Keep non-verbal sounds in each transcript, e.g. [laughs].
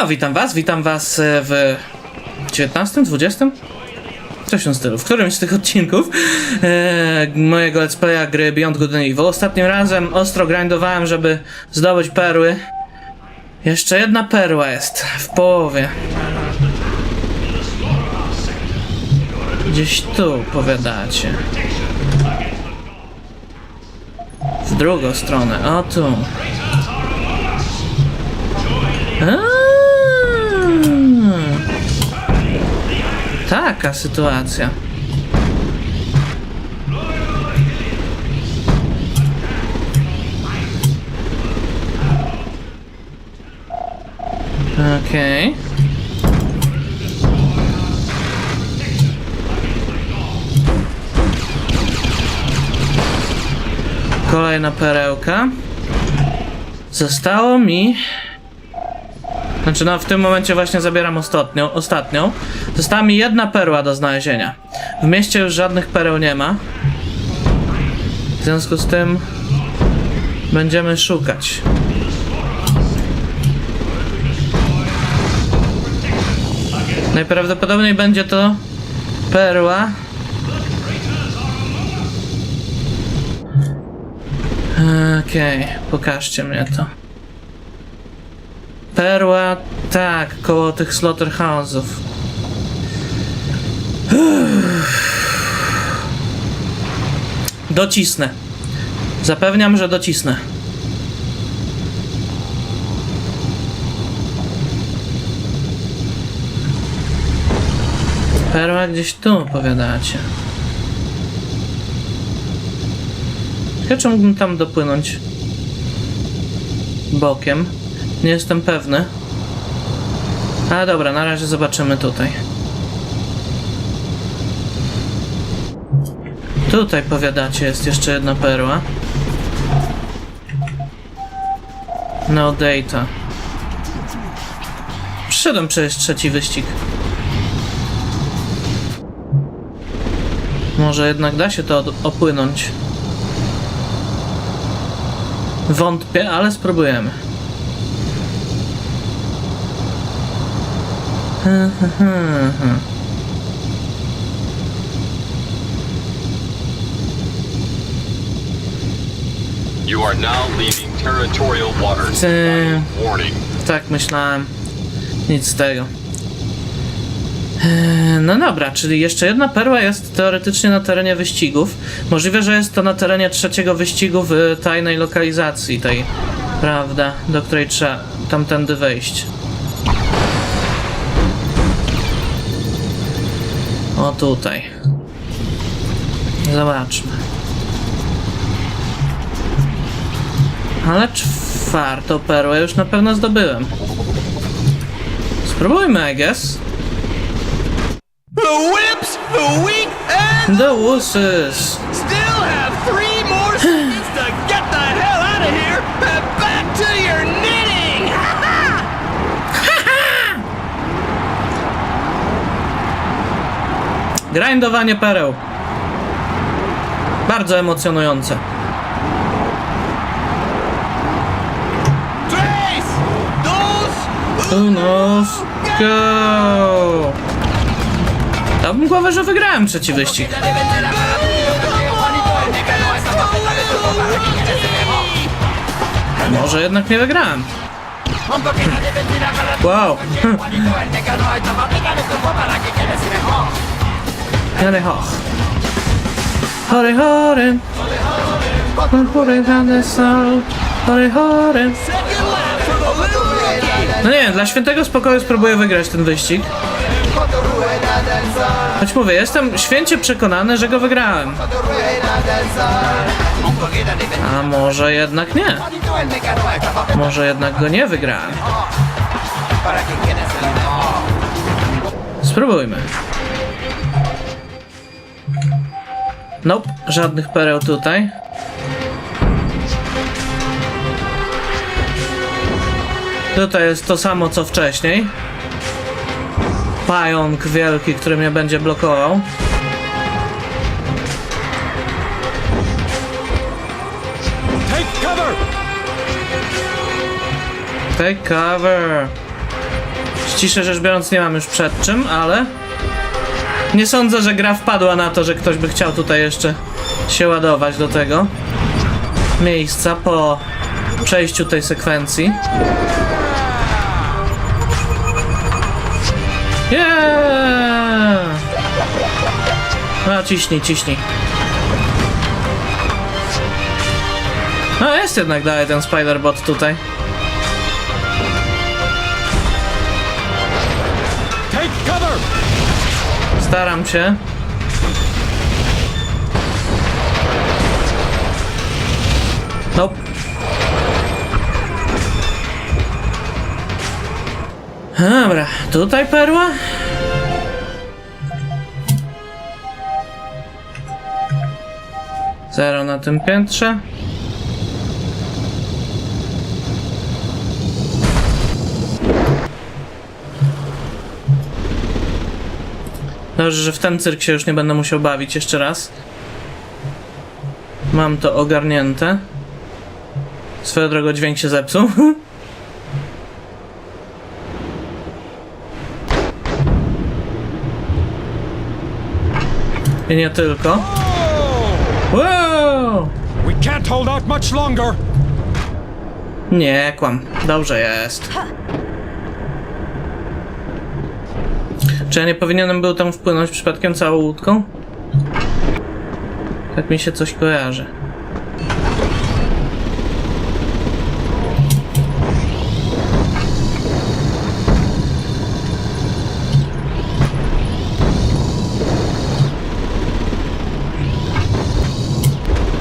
No, witam was, witam was e, w 19, 20? Coś w tym stylu. W którymś z tych odcinków e, mojego let's playa gry Beyond Good and Evil. Ostatnim razem ostro grindowałem, żeby zdobyć perły. Jeszcze jedna perła jest w połowie. Gdzieś tu, powiadacie. W drugą stronę, o tu. Aaa. Taka sytuacja. Okej. Kolejna perełka. Zostało mi znaczy, no w tym momencie właśnie zabieram ostatnią. ostatnią. Została mi jedna perła do znalezienia. W mieście już żadnych pereł nie ma. W związku z tym będziemy szukać. Najprawdopodobniej będzie to perła. Okej, pokażcie mnie to. Perła, tak, koło tych slaughterhouse'ów. [sighs] Docisnę. Zapewniam, że docisnę. Perła gdzieś tu, powiadacie. Ciekawe, czy tam dopłynąć bokiem. Nie jestem pewny. A dobra, na razie zobaczymy tutaj. Tutaj powiadacie, jest jeszcze jedna perła. No data. Przyszedłem przejść trzeci wyścig. Może jednak da się to opłynąć. Wątpię, ale spróbujemy. You are now leaving territorial waters. Ty, Warning. tak myślałem. Nic z tego. Eee, No dobra, czyli jeszcze jedna perła jest teoretycznie na terenie wyścigów. Możliwe, że jest to na terenie trzeciego wyścigu w tajnej lokalizacji tej, prawda, do której trzeba tamtędy wejść. O tutaj. Zobaczmy. Ale czwartą perłę już na pewno zdobyłem. Spróbujmy, I guess. The whips, the wheat, and The wuses. Grindowanie pereł. Bardzo emocjonujące. Unos, go! Dałbym głowę, że wygrałem trzeci wyścig. Może jednak nie wygrałem. Wow. Hore hoch. Hore hore. Hore hore sol. Hore! No nie dla świętego spokoju spróbuję wygrać ten wyścig. Choć mówię, jestem święcie przekonany, że go wygrałem. A może jednak nie. Może jednak go nie wygrałem. Spróbujmy. Nope, żadnych pereł tutaj. Tutaj jest to samo co wcześniej. Pająk wielki, który mnie będzie blokował. Take cover! Take cover. Ciszę rzecz biorąc nie mam już przed czym, ale... Nie sądzę, że gra wpadła na to, że ktoś by chciał tutaj jeszcze się ładować do tego miejsca po przejściu tej sekwencji. Yeah! No, ciśnij, ciśnij. No, jest jednak dalej ten Spider-Bot tutaj. Staram się. Nope. Dobra, tutaj perła? Zero na tym piętrze. Dobrze, że w ten cyrk się już nie będę musiał bawić jeszcze raz. Mam to ogarnięte. Swoją drogą dźwięk się zepsuł. [laughs] I nie tylko. Wow! We can't hold out much longer! Nie, kłam. Dobrze jest. Czy ja nie powinienem był tam wpłynąć przypadkiem całą łódką? Tak mi się coś kojarzy.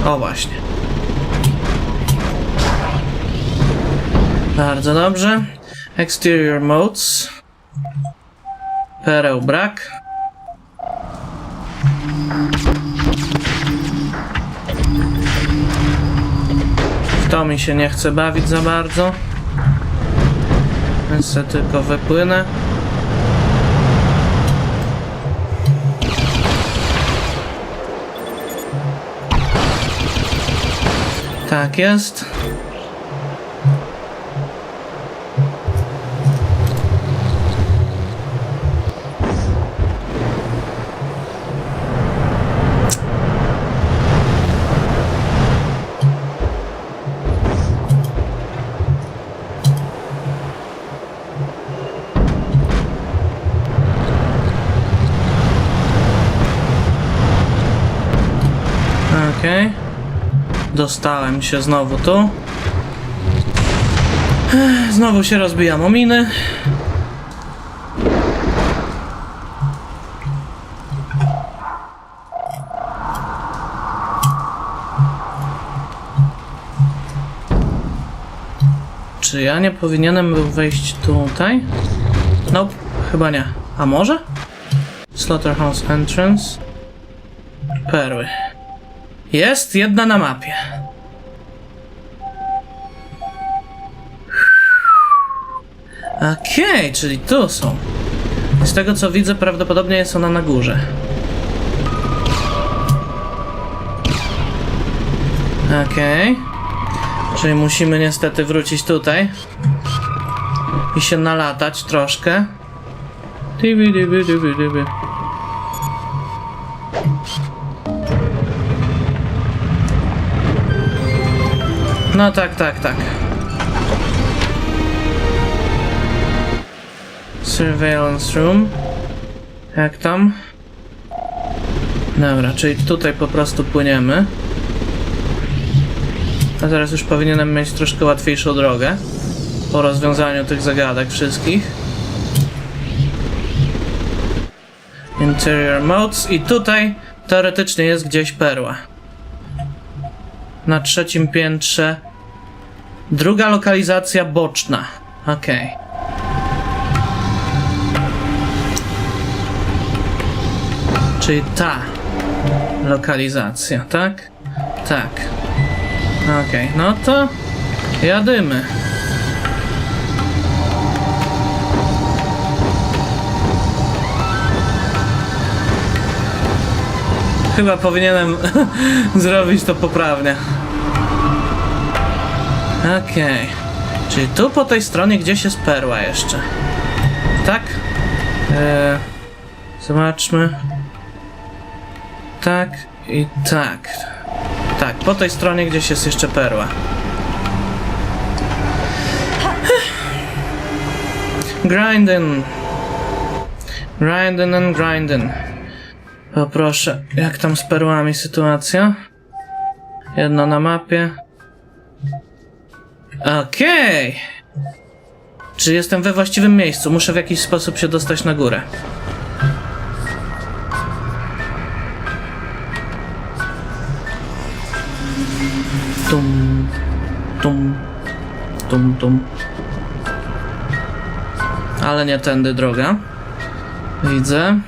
O właśnie. Bardzo dobrze. Exterior modes. Pereł brak. W to mi się nie chce bawić za bardzo. Więc tylko wypłynę. Tak jest. Dostałem się znowu tu. Znowu się rozbijam o miny. Czy ja nie powinienem był wejść tutaj? Nope, chyba nie. A może? Slaughterhouse Entrance. Perły. Jest jedna na mapie. Okej, czyli tu są. Z tego co widzę, prawdopodobnie jest ona na górze. Okej. Czyli musimy niestety wrócić tutaj. I się nalatać troszkę. Dyby, dyby, dyby, dyby. No tak, tak, tak. Surveillance room. Jak tam? Dobra, czyli tutaj po prostu płyniemy. A teraz już powinienem mieć troszkę łatwiejszą drogę. Po rozwiązaniu tych zagadek wszystkich. Interior modes i tutaj teoretycznie jest gdzieś perła na trzecim piętrze. Druga lokalizacja boczna. Okej. Czyli ta lokalizacja, tak? Tak. Okej, no to jadymy. Chyba powinienem [laughs] zrobić to poprawnie. Okej. Czyli tu po tej stronie gdzieś jest perła jeszcze. tak. E, zobaczmy. Tak i tak. Tak, po tej stronie gdzieś jest jeszcze perła. Grinding. Grinding and grinding. Poproszę, jak tam z perłami sytuacja? Jedno na mapie. Okej. Czy jestem we właściwym miejscu? Muszę w jakiś sposób się dostać na górę. Tum, tum, tum. Ale nie tędy droga. Widzę.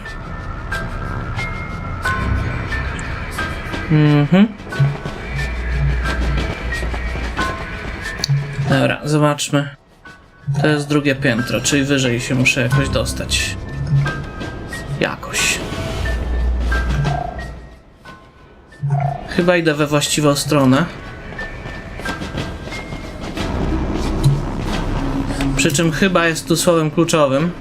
Mhm. Dobra, zobaczmy. To jest drugie piętro, czyli wyżej się muszę jakoś dostać. Jakoś. Chyba idę we właściwą stronę. Przy czym chyba jest tu słowem kluczowym.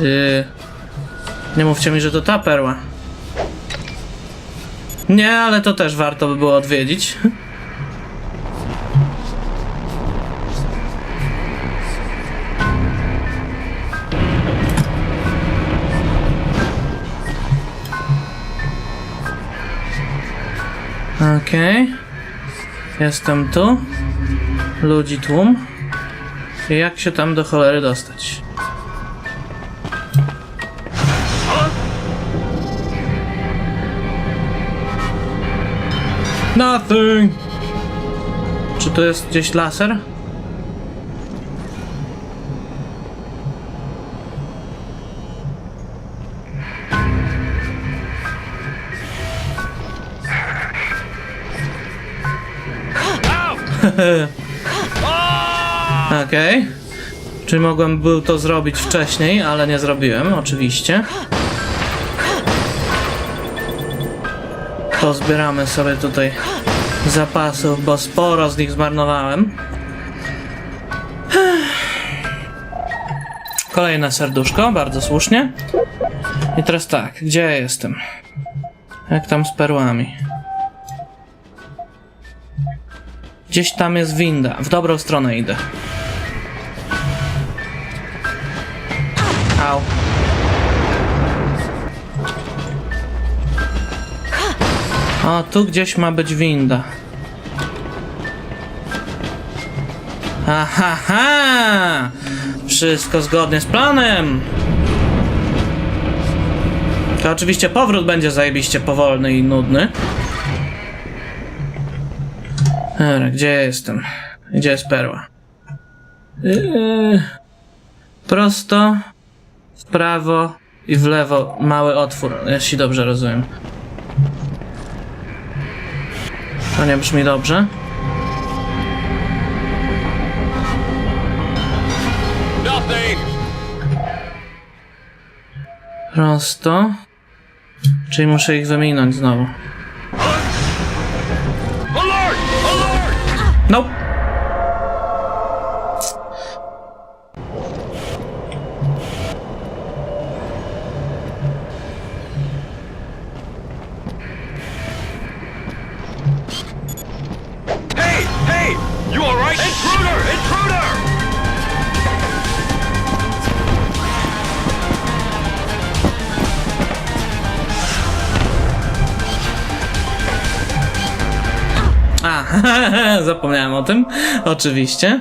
Yy, nie mówcie mi, że to ta perła. Nie, ale to też warto by było odwiedzić. [laughs] Okej. Jestem tu. Ludzi tłum. Jak się tam do cholery dostać? Nothing! Czy to jest gdzieś laser? [laughs] Okej. Czy mogłem był to zrobić wcześniej, ale nie zrobiłem, oczywiście. Pozbieramy sobie tutaj zapasów, bo sporo z nich zmarnowałem. [sighs] Kolejne serduszko, bardzo słusznie. I teraz tak, gdzie ja jestem? Jak tam z perłami? Gdzieś tam jest winda. W dobrą stronę idę. Au. O, tu gdzieś ma być winda. Aha, ha! Wszystko zgodnie z planem. To oczywiście powrót będzie zajebiście powolny i nudny. Dobra, gdzie jestem? Gdzie jest perła? Yy, prosto, w prawo i w lewo mały otwór, jeśli dobrze rozumiem. To nie brzmi dobrze. Prosto. Czyli muszę ich wyminąć znowu. Nope. [laughs] zapomniałem o tym. Oczywiście.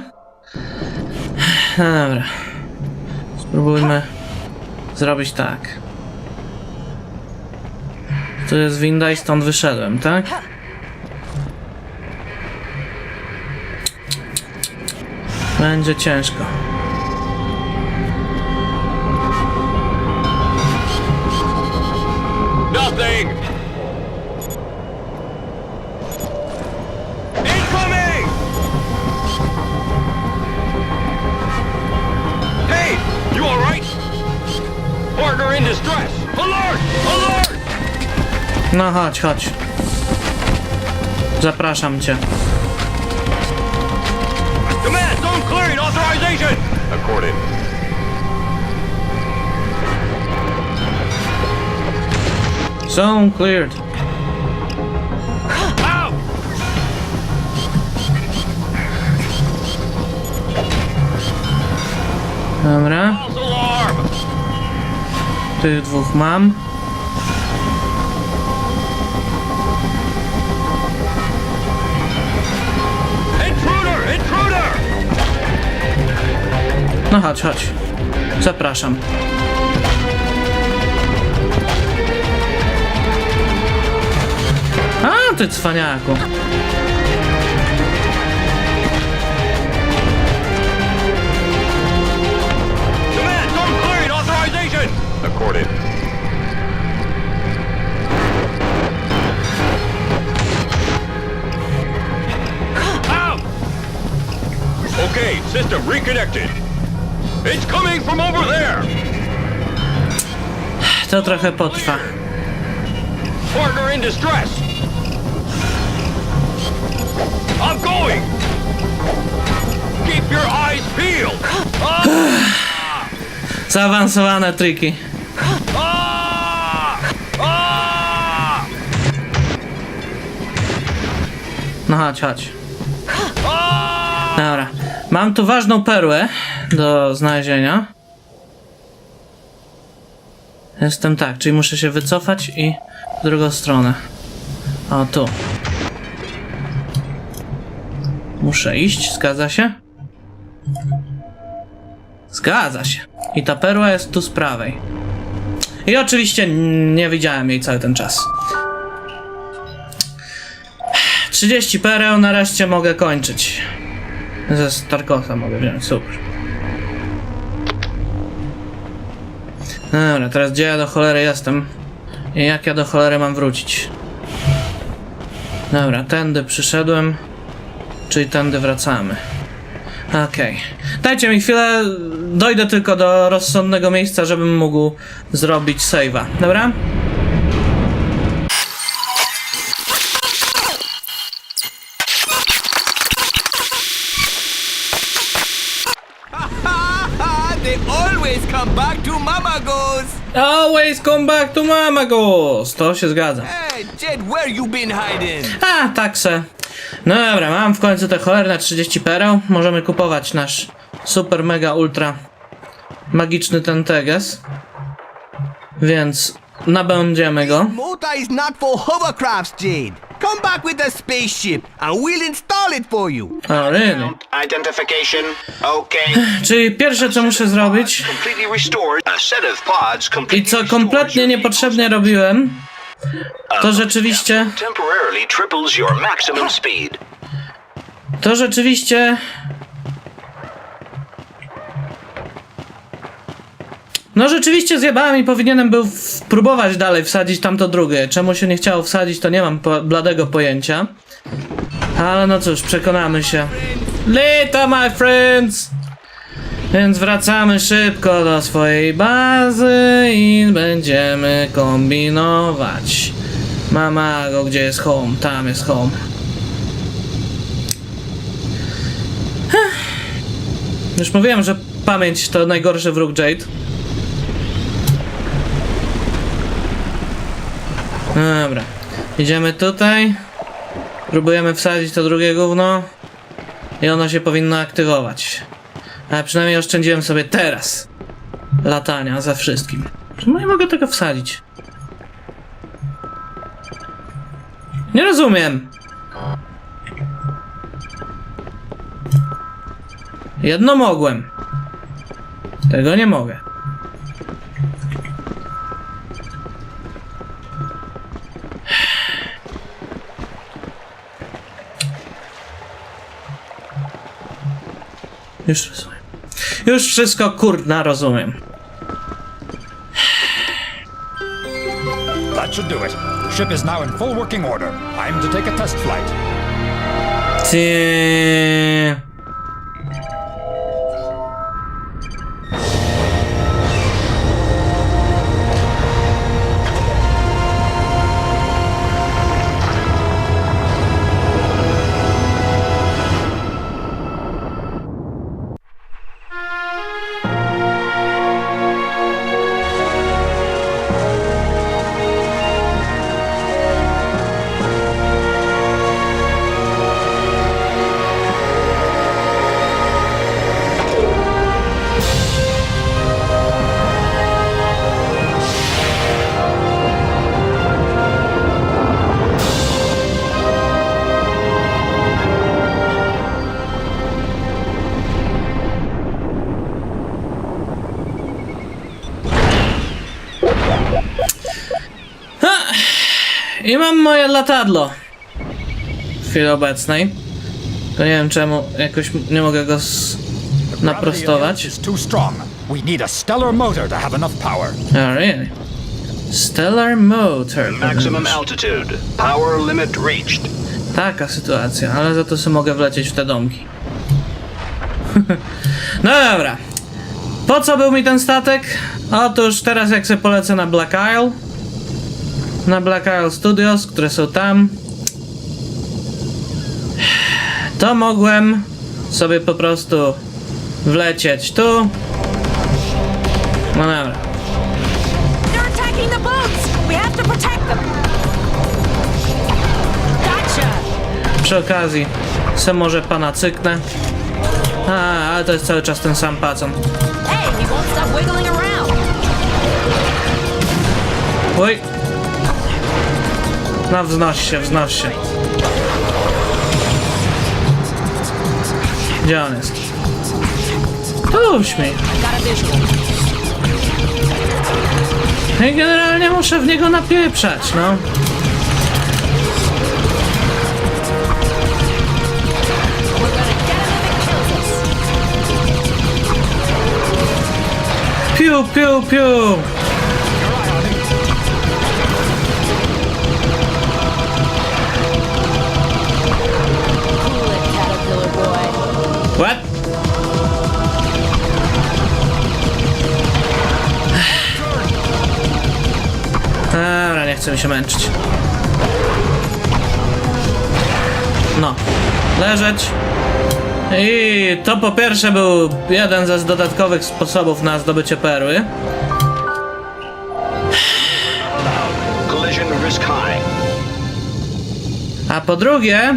Dobra. Spróbujmy zrobić tak. Tu jest winda i stąd wyszedłem, tak? Będzie ciężko. No chodź, chodź. Zapraszam cię. Command, zone clearing, authorization! Accorded. Zone cleared. Out! Dobra, False alarm! tych dwóch mam. No chodź, chodź. Zapraszam. A, ty cwaniaku. Accorded. Okay, system reconnected. It's coming from over there! To trochę potrwa. Partner in distress! I'm going! Keep your eyes peeled! Ah! [sighs] Zaawansowane triki. Ah! Ah! No chodź, chodź. Dobra. Mam tu ważną perłę do znalezienia. Jestem tak, czyli muszę się wycofać i w drugą stronę. O, tu. Muszę iść, zgadza się? Zgadza się. I ta perła jest tu z prawej. I oczywiście nie widziałem jej cały ten czas. 30 pereł, nareszcie mogę kończyć. Ze Starkosa mogę wziąć, super. Dobra, teraz gdzie ja do cholery jestem? I jak ja do cholery mam wrócić? Dobra, tędy przyszedłem, czyli tędy wracamy. Okej. Dajcie mi chwilę, dojdę tylko do rozsądnego miejsca, żebym mógł zrobić save'a, dobra? Come back to mama goes! To się zgadza. Hey, Jed, where you been hiding? A, tak se. No dobra, mam w końcu te cholerne 30 pereł. Możemy kupować nasz super, mega, ultra magiczny ten teges. Więc nabędziemy go. Motor is not for hovercrafts, Jade. Come back with the spaceship, and we'll install it for you. O, really? Identification. Okay. [sighs] Czyli pierwsze co muszę zrobić completely restored. A set of pods i completely co kompletnie niepotrzebnie robiłem, to rzeczywiście, temporarily triples your maximum speed. to rzeczywiście No rzeczywiście zjebałem i powinienem był próbować dalej wsadzić tamto drugie. Czemu się nie chciało wsadzić, to nie mam po bladego pojęcia. Ale no cóż, przekonamy się. Lita, my friends! Więc wracamy szybko do swojej bazy i będziemy kombinować. Mamago, gdzie jest home? Tam jest home. Już mówiłem, że pamięć to najgorszy wróg Jade. Dobra. Idziemy tutaj. Próbujemy wsadzić to drugie gówno. I ono się powinno aktywować. Ale przynajmniej oszczędziłem sobie teraz latania ze wszystkim. Czemu nie mogę tego wsadzić? Nie rozumiem. Jedno mogłem. Tego nie mogę. Już rozumiem. Już wszystko kurna rozumiem. That should do it. The ship is now in full working order. Time to take a test flight. Ty. Moje latadlo. W chwili obecnej. To nie wiem czemu jakoś nie mogę go Gravity naprostować. We need a stellar motor to have enough power. Oh, really? Stellar Motor. Maximum altitude. Power limit reached. Taka sytuacja, ale za to sobie mogę wlecieć w te domki. [laughs] no dobra. Po co był mi ten statek? Otóż teraz jak sobie polecę na Black Isle, na Black Isle Studios, które są tam, to mogłem sobie po prostu wlecieć tu. No dobra. Przy okazji, se może pana cyknę. A, ale to jest cały czas ten sam pacon. Oj! No wznoś się, wznoś się. Gdzie on jest? Tu śmiej. Visual. I generalnie muszę w niego napieprzać, no. Piu, piu, piu! Dobra, nie chcę mi się męczyć. No, leżeć. I to po pierwsze był jeden ze z dodatkowych sposobów na zdobycie perły. Collision risk high. A po drugie,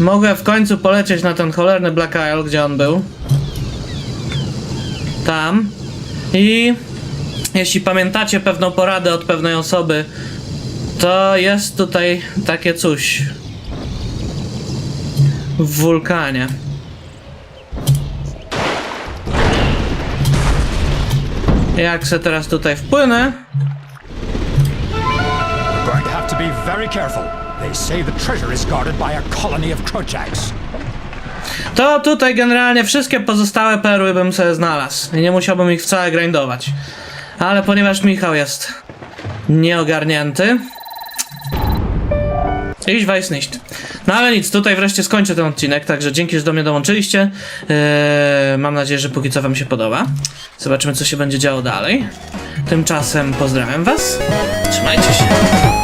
mogę w końcu polecieć na ten cholerny Black Isle, gdzie on był. Tam. I jeśli pamiętacie pewną poradę od pewnej osoby, to jest tutaj takie coś. W wulkanie. Jak se teraz tutaj wpłynę, going to have to be very careful. They say the treasure is guarded by a colony of to tutaj generalnie wszystkie pozostałe perły bym sobie znalazł i nie musiałbym ich wcale grindować. Ale ponieważ Michał jest nieogarnięty, iść weiß nicht. No ale nic, tutaj wreszcie skończę ten odcinek, także dzięki, że do mnie dołączyliście. Eee, mam nadzieję, że póki co wam się podoba. Zobaczymy, co się będzie działo dalej. Tymczasem pozdrawiam was. Trzymajcie się.